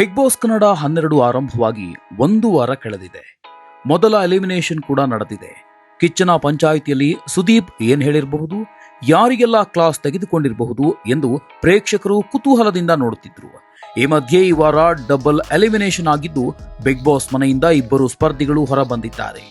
Big boss Kannada ಹನ್ನೆರಡು ಆರಂಭವಾಗಿ ಒಂದು ವಾರ ಕಳೆದಿದೆ. ಮೊದಲ ಎಲಿಮಿನೇಷನ್ ಕೂಡ ನಡೆದಿದೆ. ಕಿಚ್ಚನ ಪಂಚಾಯಿತಿಯಲ್ಲಿ ಸುದೀಪ್ ಏನ್ ಹೇಳಿರಬಹುದು, ಯಾರಿಗೆಲ್ಲ ಕ್ಲಾಸ್ ತೆಗೆದುಕೊಂಡಿರಬಹುದು ಎಂದು ಪ್ರೇಕ್ಷಕರು ಕುತೂಹಲದಿಂದ ನೋಡುತ್ತಿದ್ರು. ಈ ಮಧ್ಯೆ ಈ ವಾರ ಡಬಲ್ ಎಲಿಮಿನೇಷನ್ ಆಗಿದ್ದು ಬಿಗ್ ಬಾಸ್ ಮನೆಯಿಂದ ಇಬ್ಬರು ಸ್ಪರ್ಧಿಗಳು ಹೊರಬಂದಿದ್ದಾರೆ.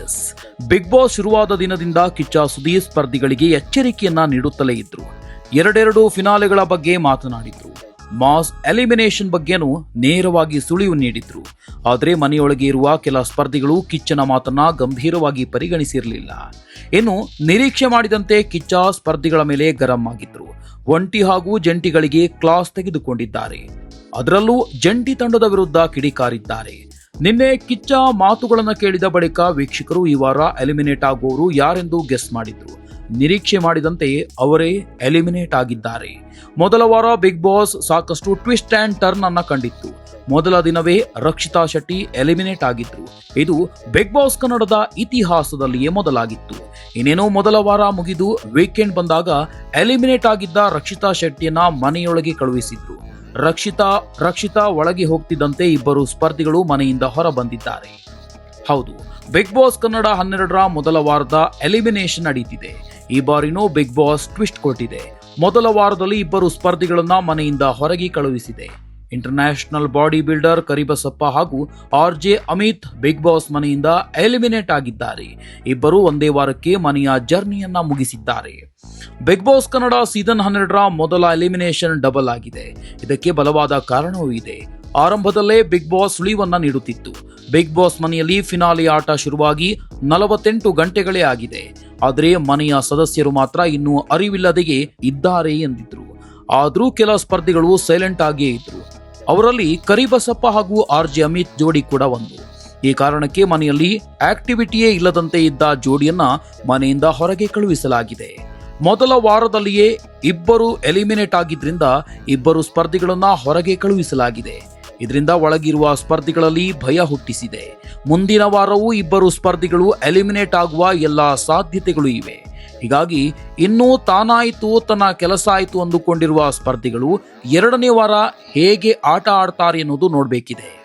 ಎಸ್, ಬಿಗ್ ಬಾಸ್ ಶುರುವಾದ ದಿನದಿಂದ ಕಿಚ್ಚ ಸುದೀಪ್ ಸ್ಪರ್ಧಿಗಳಿಗೆ ಎಚ್ಚರಿಕೆಯನ್ನ ನೀಡುತ್ತಲೇ ಇದ್ರು. ಎರಡೆರಡು ಫಿನಾಲೆಗಳ ಬಗ್ಗೆ ಮಾತನಾಡಿದ್ರು. ಮಾಸ್ ಎಲಿಮಿನೇಷನ್ ಬಗ್ಗೆನೂ ನೇರವಾಗಿ ಸುಳಿವು ನೀಡಿದ್ರು. ಆದರೆ ಮನೆಯೊಳಗೆ ಇರುವ ಕೆಲ ಸ್ಪರ್ಧಿಗಳು ಕಿಚ್ಚನ ಮಾತನ್ನ ಗಂಭೀರವಾಗಿ ಪರಿಗಣಿಸಿರಲಿಲ್ಲ. ಇನ್ನು ನಿರೀಕ್ಷೆ ಮಾಡಿದಂತೆ ಕಿಚ್ಚ ಸ್ಪರ್ಧಿಗಳ ಮೇಲೆ ಗರಂ ಆಗಿದ್ರು. ಒಂಟಿ ಹಾಗೂ ಜಂಟಿಗಳಿಗೆ ಕ್ಲಾಸ್ ತೆಗೆದುಕೊಂಡಿದ್ದಾರೆ. ಅದರಲ್ಲೂ ಜಂಟಿ ತಂಡದ ವಿರುದ್ಧ ಕಿಡಿಕಾರಿದ್ದಾರೆ. ನಿನ್ನೆ ಕಿಚ್ಚ ಮಾತುಗಳನ್ನು ಕೇಳಿದ ಬಳಿಕ ವೀಕ್ಷಕರು ಈ ವಾರ ಎಲಿಮಿನೇಟ್ ಆಗುವವರು ಯಾರೆಂದು ಗೆಸ್ ಮಾಡಿದ್ರು. ನಿರೀಕ್ಷೆ ಮಾಡಿದಂತೆ ಅವರೇ ಎಲಿಮಿನೇಟ್ ಆಗಿದ್ದಾರೆ. ಮೊದಲ ವಾರ ಬಿಗ್ ಬಾಸ್ ಸಾಕಷ್ಟು ಟ್ವಿಸ್ಟ್ ಆ್ಯಂಡ್ ಟರ್ನ್ ಅನ್ನ ಕಂಡಿತ್ತು. ಮೊದಲ ದಿನವೇ ರಕ್ಷಿತಾ ಶೆಟ್ಟಿ ಎಲಿಮಿನೇಟ್ ಆಗಿದ್ರು. ಇದು ಬಿಗ್ ಬಾಸ್ ಕನ್ನಡದ ಇತಿಹಾಸದಲ್ಲಿಯೇ ಮೊದಲಾಗಿತ್ತು. ಇನ್ನೇನೋ ಮೊದಲ ವಾರ ಮುಗಿದು ವೀಕೆಂಡ್ ಬಂದಾಗ ಎಲಿಮಿನೇಟ್ ಆಗಿದ್ದ ರಕ್ಷಿತಾ ಶೆಟ್ಟಿಯನ್ನ ಮನೆಯೊಳಗೆ ಕಳುಹಿಸಿದ್ರು. ರಕ್ಷಿತಾ ರಕ್ಷಿತಾ ಒಳಗೆ ಹೋಗ್ತಿದ್ದಂತೆ ಇಬ್ಬರು ಸ್ಪರ್ಧಿಗಳು ಮನೆಯಿಂದ ಹೊರ ಬಂದಿದ್ದಾರೆ ಹೌದು ಬಿಗ್ ಬಾಸ್ ಕನ್ನಡ ಹನ್ನೆರಡರ ಮೊದಲ ವಾರದ ಎಲಿಮಿನೇಷನ್ ನಡೀತಿದೆ. ಈ ಬಾರಿನೂ ಬಿಗ್ ಬಾಸ್ ಟ್ವಿಸ್ಟ್ ಕೊಟ್ಟಿದೆ. ಮೊದಲ ವಾರದಲ್ಲಿ ಇಬ್ಬರು ಸ್ಪರ್ಧಿಗಳನ್ನ ಮನೆಯಿಂದ ಹೊರಗೆ ಕಳುಹಿಸಿದೆ. ಇಂಟರ್ನ್ಯಾಷನಲ್ ಬಾಡಿ ಬಿಲ್ಡರ್ ಕರಿಬಸಪ್ಪ ಹಾಗೂ R J Amit big boss ಮನೆಯಿಂದ ಎಲಿಮಿನೇಟ್ ಆಗಿದ್ದಾರೆ. ಇಬ್ಬರು ಒಂದೇ ವಾರಕ್ಕೆ ಮನೆಯ ಜರ್ನಿಯನ್ನ ಮುಗಿಸಿದ್ದಾರೆ. ಬಿಗ್ ಬಾಸ್ ಕನ್ನಡ ಸೀಸನ್ ಹನ್ನೆರಡರ ಮೊದಲ ಎಲಿಮಿನೇಷನ್ ಡಬಲ್ ಆಗಿದೆ. ಇದಕ್ಕೆ ಬಲವಾದ ಕಾರಣವೂ ಇದೆ. ಆರಂಭದಲ್ಲೇ ಬಿಗ್ ಬಾಸ್ ಸುಳಿವನ್ನ ನೀಡುತ್ತಿತ್ತು. ಬಿಗ್ ಬಾಸ್ ಮನೆಯಲ್ಲಿ ಫಿನಾಲಿ ಆಟ ಶುರುವಾಗಿ ನಲವತ್ತೆಂಟು ಗಂಟೆಗಳೇ ಆಗಿದೆ. ಆದರೆ ಮನೆಯ ಸದಸ್ಯರು ಮಾತ್ರ ಇನ್ನೂ ಅರಿವಿಲ್ಲದೆಯೇ ಇದ್ದಾರೆ ಎಂದಿದ್ರು. ಆದರೂ ಕೆಲ ಸ್ಪರ್ಧಿಗಳು ಸೈಲೆಂಟ್ ಆಗಿಯೇ ಇದ್ರು. ಅವರಲ್ಲಿ ಕರಿಬಸಪ್ಪ ಹಾಗೂ ಆರ್ ಜೆ ಅಮಿತ್ ಜೋಡಿ ಕೂಡ ಒಂದು. ಈ ಕಾರಣಕ್ಕೆ ಮನೆಯಲ್ಲಿ ಆಕ್ಟಿವಿಟಿಯೇ ಇಲ್ಲದಂತೆ ಇದ್ದ ಜೋಡಿಯನ್ನ ಮನೆಯಿಂದ ಹೊರಗೆ ಕಳುಹಿಸಲಾಗಿದೆ. ಮೊದಲ ವಾರದಲ್ಲಿಯೇ ಇಬ್ಬರು ಎಲಿಮಿನೇಟ್ ಆಗಿದ್ರಿಂದ ಇಬ್ಬರು ಸ್ಪರ್ಧಿಗಳನ್ನ ಹೊರಗೆ ಕಳುಹಿಸಲಾಗಿದೆ. ಇದರಿಂದ ಒಳಗಿರುವ ಸ್ಪರ್ಧಿಗಳಲ್ಲಿ ಭಯ ಹುಟ್ಟಿಸಿದೆ. ಮುಂದಿನ ವಾರವೂ ಇಬ್ಬರು ಸ್ಪರ್ಧಿಗಳು ಎಲಿಮಿನೇಟ್ ಆಗುವ ಎಲ್ಲ ಸಾಧ್ಯತೆಗಳು ಇವೆ. ಹೀಗಾಗಿ ಇನ್ನೂ ತಾನಾಯಿತು, ತನ್ನ ಕೆಲಸ ಆಯಿತು ಅಂದುಕೊಂಡಿರುವ ಸ್ಪರ್ಧಿಗಳು ಎರಡನೇ ವಾರ ಹೇಗೆ ಆಟ ಆಡ್ತಾರೆ ಎನ್ನುವುದು ನೋಡಬೇಕಿದೆ.